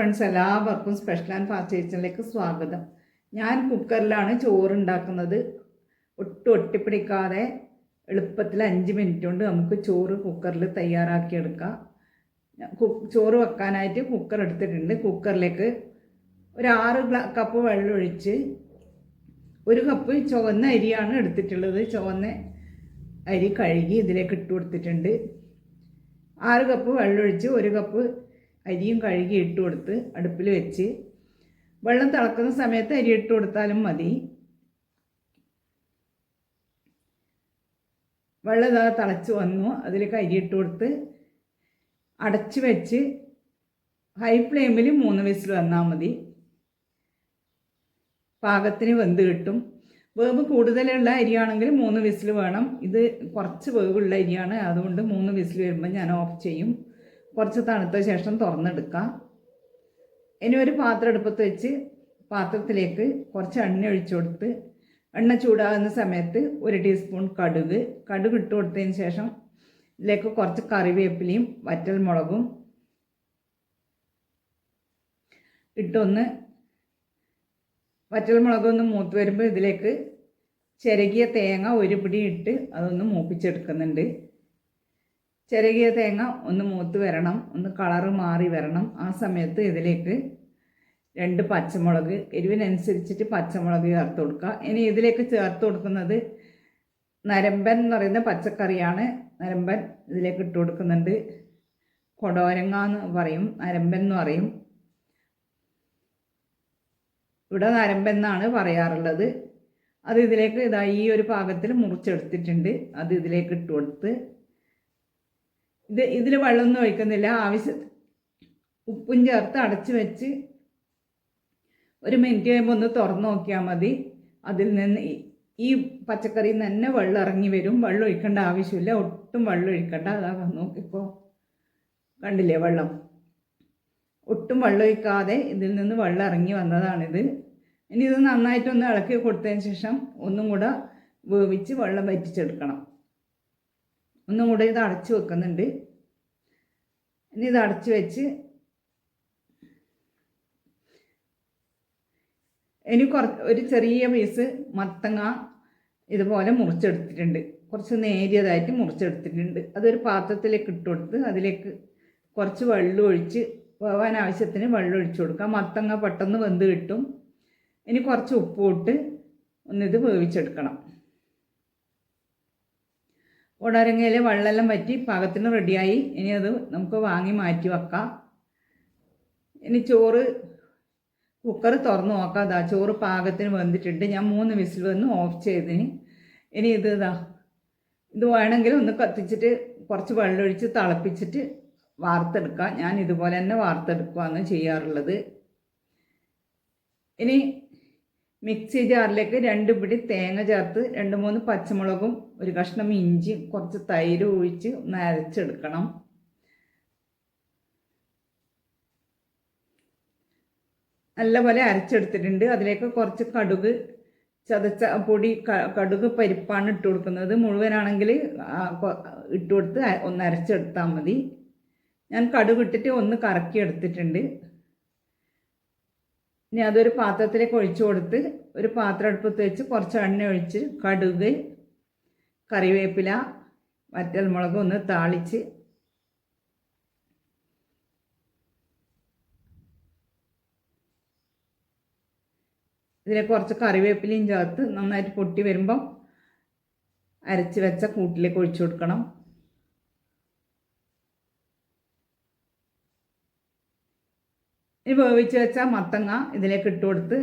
Friends എല്ലാവർക്കും special and fast കിച്ചണിലേക്ക് സ്വാഗതം. ഞാൻ കുക്കറിലാണ് ചോറ് ഉണ്ടാക്കുന്നത് ഒട്ടും ഒട്ടിപ്പിടിക്കാതെ എളുപ്പത്തിൽ അഞ്ച് മിനിറ്റ് കൊണ്ട് നമുക്ക് ചോറ് കുക്കറിൽ തയ്യാറാക്കിയെടുക്കാം. ചോറ് വെക്കാനായിട്ട് കുക്കർ എടുത്തിട്ടുണ്ട്. കുക്കറിലേക്ക് ഒരു ആറ് കപ്പ് വെള്ളം ഒഴിച്ച് ഒരു കപ്പ് ചുവന്ന അരിയാണ് എടുത്തിട്ടുള്ളത്. ചുവന്ന അരി കഴുകി ഇതിലേക്ക് ഇട്ട് കൊടുത്തിട്ടുണ്ട്. ആറ് കപ്പ് വെള്ളമൊഴിച്ച് ഒരു കപ്പ് അരിയും കഴുകി ഇട്ട് കൊടുത്ത് അടുപ്പിൽ വെച്ച് വെള്ളം തിളക്കുന്ന സമയത്ത് അരി ഇട്ട് കൊടുത്താലും മതി. വെള്ളം ഇതാ തിളച്ച് വന്നു. അതിലേക്ക് അരി ഇട്ട് കൊടുത്ത് അടച്ച് വെച്ച് ഹൈ ഫ്ലെയിമിൽ മൂന്ന് വിസിൽ വന്നാൽ മതി. പാകത്തിന് വെന്ത് കിട്ടും. വേവ് കൂടുതലുള്ള അരിയാണെങ്കിൽ മൂന്ന് വിസിൽ വേണം. ഇത് കുറച്ച് വേവുള്ള അരിയാണ്. അതുകൊണ്ട് മൂന്ന് വിസിൽ വരുമ്പോൾ ഞാൻ ഓഫ് ചെയ്യും. കുറച്ച് തണുത്ത ശേഷം തുറന്നെടുക്കാം. ഇനി ഒരു പാത്രം അടുപ്പത്ത് വെച്ച് പാത്രത്തിലേക്ക് കുറച്ച് എണ്ണ ഒഴിച്ചു കൊടുത്ത് എണ്ണ ചൂടാകുന്ന സമയത്ത് ഒരു ടീസ്പൂൺ കടുക്. കടുക് ഇട്ട് കൊടുത്തതിന് ശേഷം ഇതിലേക്ക് കുറച്ച് കറിവേപ്പിലയും വറ്റൽ മുളകും ഇട്ടൊന്ന് വറ്റൽ മുളകൊന്ന് മൂത്ത് വരുമ്പോൾ ഇതിലേക്ക് ചിരകിയ തേങ്ങ ഒരു പിടി ഇട്ട് അതൊന്ന് മൂപ്പിച്ചെടുക്കുന്നുണ്ട്. ചിരകിയ തേങ്ങ ഒന്ന് മൂത്ത് വരണം ഒന്ന് കളറ് മാറി വരണം. ആ സമയത്ത് ഇതിലേക്ക് രണ്ട് പച്ചമുളക് എരിവിനനുസരിച്ചിട്ട് പച്ചമുളക് ചേർത്ത് കൊടുക്കുക. ഇനി ഇതിലേക്ക് ചേർത്ത് കൊടുക്കുന്നത് നരമ്പൻ എന്ന് പറയുന്ന പച്ചക്കറിയാണ്. നരമ്പൻ ഇതിലേക്ക് ഇട്ട് കൊടുക്കുന്നുണ്ട്. കൊടോരങ്ങ എന്ന് പറയും നരമ്പൻ എന്ന് പറയും. ഇവിടെ നരമ്പെന്നാണ് പറയാറുള്ളത്. അത് ഇതിലേക്ക് ഇതാ ഈ ഒരു പാകത്തിൽ മുറിച്ചെടുത്തിട്ടുണ്ട്. അത് ഇതിലേക്ക് ഇട്ട് കൊടുത്ത് ഇത് ഇതിൽ വെള്ളമൊന്നും ഒഴിക്കുന്നില്ല. ആവശ്യ ഉപ്പും ചേർത്ത് അടച്ചു വെച്ച് ഒരു മിനിറ്റ് കഴിയുമ്പോൾ ഒന്ന് തുറന്നു നോക്കിയാൽ മതി. അതിൽ നിന്ന് ഈ- പച്ചക്കറിയിൽ നിന്ന് തന്നെ വെള്ളം ഇറങ്ങി വരും. വെള്ളം ഒഴിക്കേണ്ട ആവശ്യമില്ല. ഒട്ടും വെള്ളം ഒഴിക്കണ്ട. അതാ നോക്കിപ്പോൾ കണ്ടില്ലേ വെള്ളം? ഒട്ടും വെള്ളം ഒഴിക്കാതെ ഇതിൽ നിന്ന് വെള്ളം ഇറങ്ങി വന്നതാണിത്. ഇനി ഇത് നന്നായിട്ടൊന്ന് ഇളക്കി കൊടുത്തതിന് ശേഷം ഒന്നും കൂടെ വേവിച്ച് വെള്ളം വറ്റിച്ചെടുക്കണം. ഒന്നും കൂടെ ഇത് അടച്ച് വെക്കുന്നുണ്ട്. ഇനി ഇത് അടച്ചു വെച്ച് ഇനി കുറച്ച് ഒരു ചെറിയ പീസ് മത്തങ്ങ ഇതുപോലെ മുറിച്ചെടുത്തിട്ടുണ്ട്. കുറച്ച് നേരിയതായിട്ട് മുറിച്ചെടുത്തിട്ടുണ്ട്. അതൊരു പാത്രത്തിലേക്ക് ഇട്ട് കൊടുത്ത് അതിലേക്ക് കുറച്ച് വെള്ളം ഒഴിച്ച് വേവാൻ ആവശ്യത്തിന് വെള്ളം ഒഴിച്ചു കൊടുക്കാം മത്തങ്ങ പെട്ടെന്ന് വെന്ത് കിട്ടും. ഇനി കുറച്ച് ഉപ്പ് ഇട്ട് ഒന്നിത് വേവിച്ചെടുക്കണം. ഉടരങ്ങയിൽ വെള്ളമെല്ലാം പറ്റി പാകത്തിന് റെഡിയായി ഇനി അത് നമുക്ക് വാങ്ങി മാറ്റി വെക്കാം. ഇനി ചോറ് കുക്കർ തുറന്ന് നോക്കാം. അതാ ചോറ് പാകത്തിന് വെന്തിട്ടുണ്ട്. ഞാൻ മൂന്ന് വിസിൽ വന്ന് ഓഫ് ചെയ്തിന് ഇനി ഇത് ഇതാ ഇത് വേണമെങ്കിൽ ഒന്ന് കത്തിച്ചിട്ട് കുറച്ച് വെള്ളമൊഴിച്ച് തിളപ്പിച്ചിട്ട് വാർത്തെടുക്കാം. ഞാൻ ഇതുപോലെ തന്നെ വാർത്തെടുക്കുകയാണ് ചെയ്യാറുള്ളത്. ഇനി മിക്സി ജാറിലേക്ക് രണ്ട് പിടി തേങ്ങ ചേർത്ത് രണ്ട് മൂന്ന് പച്ചമുളകും ഒരു കഷ്ണം ഇഞ്ചി കുറച്ച് തൈര് ഒഴിച്ച് ഒന്ന് അരച്ചെടുക്കണം. നല്ലപോലെ അരച്ചെടുത്തിട്ടുണ്ട്. അതിലേക്ക് കുറച്ച് കടുക് ചതച്ച പൊടി കടുക് പരിപ്പാണ് ഇട്ട് കൊടുക്കുന്നത്. മുഴുവനാണെങ്കിൽ ഇട്ട് കൊടുത്ത് ഒന്ന് അരച്ചെടുത്താൽ മതി. ഞാൻ കടുക് ഇട്ടിട്ട് ഒന്ന് കറക്കി എടുത്തിട്ടുണ്ട് ഇനി അതൊരു പാത്രത്തിലേക്ക് ഒഴിച്ചു കൊടുത്ത് ഒരു പാത്രം അടുപ്പത്ത് വെച്ച് കുറച്ച് എണ്ണ ഒഴിച്ച് കടുക് കറിവേപ്പില വറ്റൽമുളക് ഒന്ന് താളിച്ച് ഇതിലേക്ക് കുറച്ച് കറിവേപ്പിലയും ചേർത്ത് നന്നായിട്ട് പൊട്ടി വരുമ്പം അരച്ച് വെച്ച കൂട്ടിലേക്ക് ഒഴിച്ചു കൊടുക്കണം. ഇനി വേവിച്ച് വെച്ച മത്തങ്ങ ഇതിലേക്ക് ഇട്ട് കൊടുത്ത്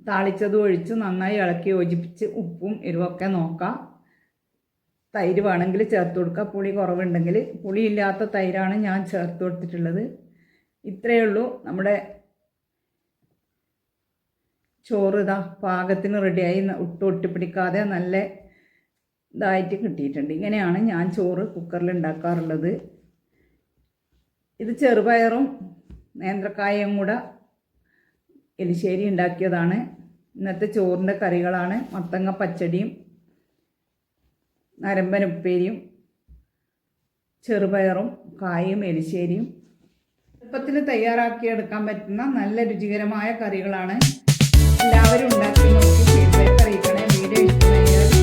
താളിച്ചത് ഒഴിച്ച് നന്നായി ഇളക്കി യോജിപ്പിച്ച് ഉപ്പും എരിവൊക്കെ നോക്കാം. തൈര് വേണമെങ്കിൽ ചേർത്ത് കൊടുക്കുക പുളി കുറവുണ്ടെങ്കിൽ പുളി ഇല്ലാത്ത തൈരാണ് ഞാൻ ചേർത്ത് കൊടുത്തിട്ടുള്ളത്. ഇത്രയേ ഉള്ളൂ. നമ്മുടെ ചോറ് ഇതാ പാകത്തിന് റെഡിയായി. ഒട്ടും ഒട്ടിപ്പിടിക്കാതെ നല്ല ഇതായിട്ട് കിട്ടിയിട്ടുണ്ട്. ഇങ്ങനെയാണ് ഞാൻ ചോറ് കുക്കറിൽ ഉണ്ടാക്കാറുള്ളത്. ഇത് ചെറുപയറും നേന്ത്രക്കായയും കൂടെ എലിശ്ശേരി ഉണ്ടാക്കിയതാണ്. ഇന്നത്തെ ചോറിന്റെ കറികളാണ്. മത്തങ്ങ പച്ചടിയും നരമ്പൻ ഉപ്പേരിയും ചെറുപയറും കായും എലിശ്ശേരിയും. എളുപ്പത്തിൽ തയ്യാറാക്കിയെടുക്കാൻ പറ്റുന്ന നല്ല രുചികരമായ കറികളാണ് എല്ലാവരും ഉണ്ടാക്കി നോക്കി ഫീഡ്ബാക്ക് അറിയിക്കണേ വീഡിയോ ഇഷ്ടമായാൽ